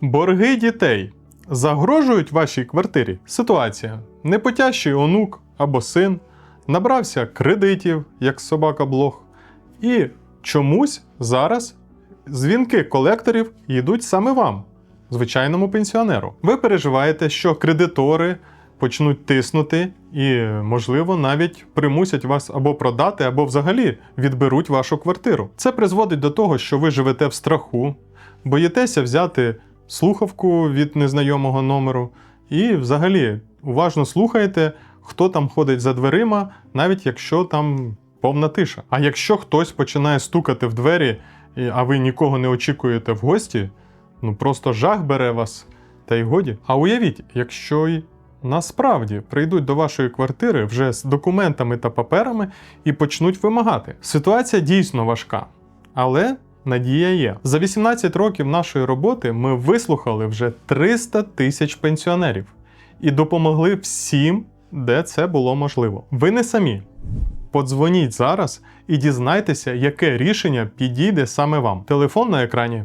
Борги дітей загрожують вашій квартирі. Ситуація: непотящий онук або син набрався кредитів, як собака блог, і чомусь зараз дзвінки колекторів йдуть саме вам, звичайному пенсіонеру. Ви переживаєте, що кредитори почнуть тиснути і, можливо, навіть примусять вас або продати, або взагалі відберуть вашу квартиру. Це призводить до того, що ви живете в страху, боїтеся взяти слухавку від незнайомого номеру, і взагалі уважно слухаєте, хто там ходить за дверима, навіть якщо там повна тиша. А якщо хтось починає стукати в двері, а ви нікого не очікуєте в гості, ну просто жах бере вас, та й годі. А уявіть, якщо й насправді прийдуть до вашої квартири вже з документами та паперами і почнуть вимагати. Ситуація дійсно важка, але надія є. За 18 років нашої роботи ми вислухали вже 300 тисяч пенсіонерів і допомогли всім, де це було можливо. Ви не самі. Подзвоніть зараз і дізнайтеся, яке рішення підійде саме вам. Телефон на екрані